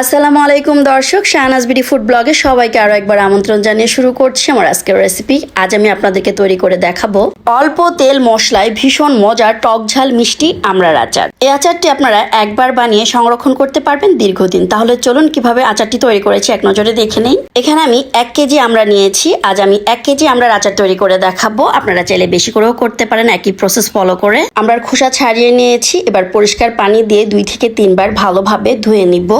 আসসালামু আলাইকুম দর্শক, শাহনাজ বিডি ফুড ব্লগে সবাইকে আরও একবার আমন্ত্রণ জানিয়ে শুরু করছি আমার আজকের রেসিপি আজ আমি আপনাদেরকে তৈরি করে দেখাবো অল্প তেল মশলায় ভীষণ মজার টক ঝাল মিষ্টি আমড়ার আচার। এই আচারটি আপনারা একবার বানিয়ে সংরক্ষণ করতে পারবেন দীর্ঘদিন। তাহলে চলুন কীভাবে আচারটি তৈরি করেছি এক নজরে দেখে নেই। এখানে আমি এক কেজি আমরা নিয়েছি। আজ আমি এক কেজি আমড়ার আচার তৈরি করে দেখাবো। আপনারা চাইলে বেশি করেও করতে পারেন, একই প্রসেস ফলো করে। আমরা খোসা ছাড়িয়ে নিয়েছি। এবার পরিষ্কার পানি দিয়ে দুই থেকে তিনবার ভালোভাবে ধুয়ে নিব।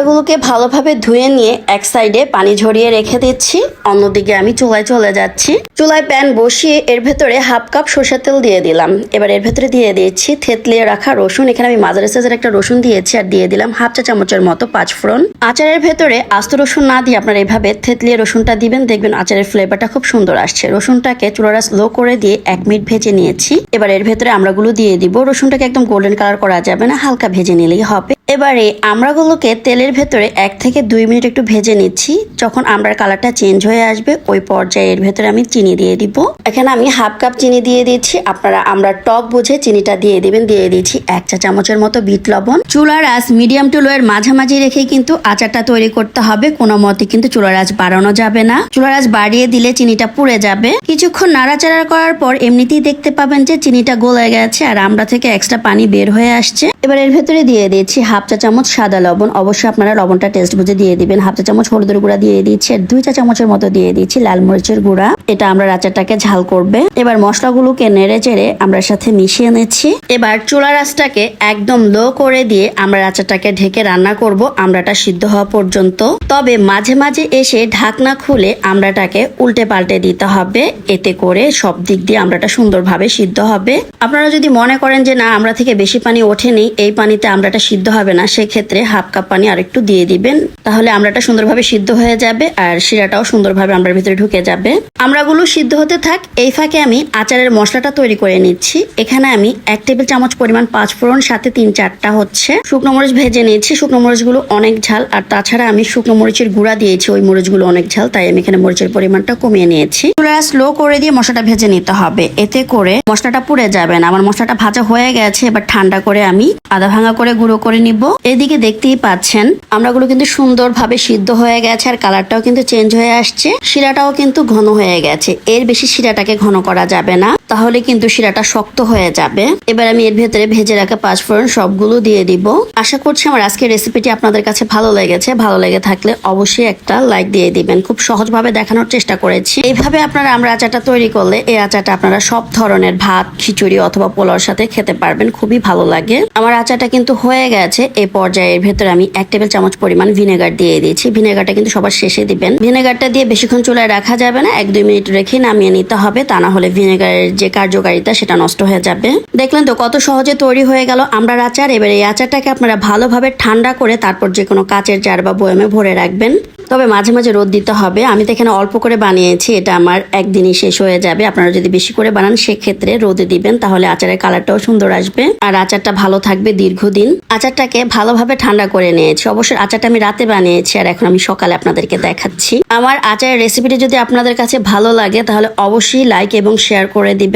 আমড়াগুলোকে ভালোভাবে ধুয়ে নিয়ে এক সাইডে পানি ঝরিয়ে রেখে দিচ্ছি। অন্যদিকে আমি চুলায় চলে যাচ্ছি। চুলায় প্যান বসিয়ে এর ভেতরে হাফ কাপ সরষের তেল দিয়ে দিলাম। এবার এর ভেতরে দিয়ে দিয়েছি থেতলিয়ে রাখা রসুন। এখানে আমি মাঝারি সাইজের একটা রসুন দিয়েছি আর দিয়ে দিলাম হাফ চা চামচের মতো পাঁচ ফোড়ন আচারের ভেতরে আস্ত রসুন না দিয়ে আপনারা এভাবে থেতলিয়ে রসুনটা দিবেন। দেখবেন আচারের ফ্লেভারটা খুব সুন্দর আসছে। রসুনটাকে চুলারা স্লো করে দিয়ে এক মিনিট ভেজে নিয়েছি। এবার এর ভেতরে আমরাগুলো দিয়ে দিব। রসুনটাকে একদম গোল্ডেন কালার করা যাবে না, হালকা ভেজে নিলেই হবে। এবারে আমড়াগুলোকে তেলের ভেতরে এক থেকে দুই মিনিট একটু ভেজে নিচ্ছি। যখন আমড়ার কালারটা চেঞ্জ হয়ে আসবে, ওই পর্যায়ে এর ভেতরে আমি চিনি দিয়ে দিব। এখানে আমি হাফ কাপ চিনি দিয়ে দিচ্ছি আপনারা আমরা টক বুঝে চিনিটা দিয়ে দিবেন, দিয়ে দিচ্ছি এক চা চামচের মতো বিট লবণ। চুলার আঁচ মিডিয়াম টু লোয়ের মাঝামাঝি রেখে কিন্তু আচারটা তৈরি করতে হবে। কোনো মতে কিন্তু চুলার আঁচ বাড়ানো যাবে না। চুলার আঁচ বাড়িয়ে দিলে চিনিটা পুড়ে যাবে। কিছুক্ষণ নাড়াচাড়া করার পর এমনিতেই দেখতে পাবেন যে চিনিটা গলে গেছে আর আমরা থেকে এক্সট্রা পানি বের হয়ে আসছে। এবার এর ভেতরে দিয়ে দিয়েছি হাফ চা চামচ সাদা লবণ। অবশ্যই আপনারা লবণটা টেস্ট বুঝে দিয়ে দিবেন। হাফ চা চামচ হলুদের গুঁড়া দিয়ে দিচ্ছি দুই চা চামচের মতো দিয়ে দিচ্ছি লাল মরিচের গুঁড়া। এটা আমরা আচারটাকে ঝাল করবে। এবার মশলাগুলোকে নেড়ে চেড়ে আমরা সাথে মিশিয়ে নিচ্ছি। এবার চুলার আঁচটাকে একদম লো করে দিয়ে আমরা আচারটাকে ঢেকে রান্না করব আমরাটা সিদ্ধ হওয়া পর্যন্ত। তবে মাঝে মাঝে এসে ঢাকনা খুলে আমরাটাকে উল্টে পাল্টে দিতে হবে। এতে করে সব দিক দিয়ে আমড়াটা সুন্দরভাবে সিদ্ধ হবে। আপনারা যদি মনে করেন যে না, আমরা থেকে বেশি পানি ওঠেনি, এই পানিতে আমরাটা সিদ্ধ হবে না, সেক্ষেত্রে হাফ কাপ পানি আরেকটু দিয়ে দিবেন। তাহলে আমড়াটা সুন্দরভাবে সিদ্ধ হয়ে যাবে আর শিরাটাও সুন্দরভাবে আমড়ার ভিতরে ঢুকে যাবে। আমড়াগুলো সিদ্ধ হতে থাক, এই ফাঁকে আমি আচারের মশলাটা তৈরি করে নিচ্ছি। এখানে আমি এক টেবিল চামচ পরিমাণ পাঁচ ফোড়ন, সাথে তিন চারটা হচ্ছে শুকনো মরিচ ভেজে নিয়েছি। শুকনো মরিচগুলো অনেক ঝাল, আর তাছাড়া আমি শুকনো মরিচের গুঁড়া দিয়েছি, ওই মরিচগুলো অনেক ঝাল, তাই আমি এখানে মরিচের পরিমাণটা কমিয়ে নিয়েছি। চুলা স্লো করে দিয়ে মশলাটা ভেজে নিতে হবে, এতে করে মশলাটা পুড়ে যাবে না। আমার মশলাটা ভাজা হয়ে গেছে, এবার ঠান্ডা করে আমি আদা ভাঙা করে গুঁড়ো করে নিব। এদিকে দেখতেই পাচ্ছেন আমরা গুলো কিন্তু সুন্দরভাবে সিদ্ধ হয়ে গেছে আর কালারটাও কিন্তু চেঞ্জ হয়ে আসছে। শিরাটাও কিন্তু ঘন হয়ে গেছে। এর বেশি শিরাটাকে ঘন করা যাবে না। তাহলে কিন্তু শিরাটা শক্ত হয়ে যাবে। এবার আমি এর ভেতরে ভেজে রাখা পাঁচফোড়ন সবগুলো দিয়ে দিব। আশা করছি আমার আজকের রেসিপিটি আপনাদের কাছে ভালো লেগেছে। ভালো লেগে থাকলে অবশ্যই একটা লাইক দিয়ে দিবেন। খুব সহজভাবে দেখানোর চেষ্টা করেছি। এইভাবে আপনারা আমরা আচারটা তৈরি করলে এই আচারটা আপনারা সব ধরনের ভাত, খিচুড়ি অথবা পোলাওর সাথে খেতে পারবেন। খুবই ভালো লাগে। আমার আচারটা কিন্তু হয়ে গেছে। এই পর্যায়ের ভেতরে আমি এক টেবিল চামচ পরিমাণ ভিনেগার দিয়ে দিয়েছি। ভিনেগারটা কিন্তু সবার শেষে দিবেন। ভিনেগারটা দিয়ে বেশিক্ষণ চুলায় রাখা যাবে না। এক দুই মিনিট রেখে নামিয়ে নিতে হবে। তা না হলে ভিনেগারের যে কার্যকারিতা সেটা নষ্ট হয়ে যাবে। দেখলেন তো কত সহজে তৈরি হয়ে গেল আমরা আচার এবার এই আচারটাকে আপনারা ভালোভাবে ঠান্ডা করে তারপর যে কোনো কাচের জার বা বয়ামে ভরে রাখবেন। তবে মাঝে মাঝে রোদ দিতে হবে। আমি তো এখানে অল্প করে বানিয়েছি, এটা আমার একদিনই শেষ হয়ে যাবে। আপনারা যদি বেশি করে বানান, সেক্ষেত্রে রোদে দিবেন, তাহলে আচারের কালারটাও সুন্দর আসবে। আর আচারটা ভালো থাকবে দীর্ঘদিন। আচারটাকে ভালোভাবে ঠান্ডা করে নিয়েছি। অবশ্যই আচারটা আমি রাতে বানিয়েছি, আর এখন আমি সকালে আপনাদেরকে দেখাচ্ছি। আমার আচারের রেসিপিটি যদি আপনাদের কাছে ভালো লাগে, তাহলে অবশ্যই লাইক এবং শেয়ার করে দিবেন।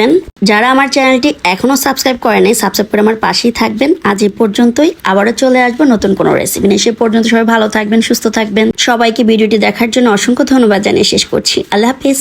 যারা আমার চ্যানেলটি এখনও সাবস্ক্রাইব করেনি, সাবস্ক্রাইব করে আমার পাশেই থাকবেন। আজ এ পর্যন্তই। আবারও চলে আসব নতুন কোনো রেসিপি নিয়ে। সে পর্যন্ত সবাই ভালো থাকবেন, সুস্থ থাকবেন। সবাইকে ভিডিওটি দেখার জন্য অসংখ্য ধন্যবাদ জানিয়ে শেষ করছি। আল্লাহ হাফিজ।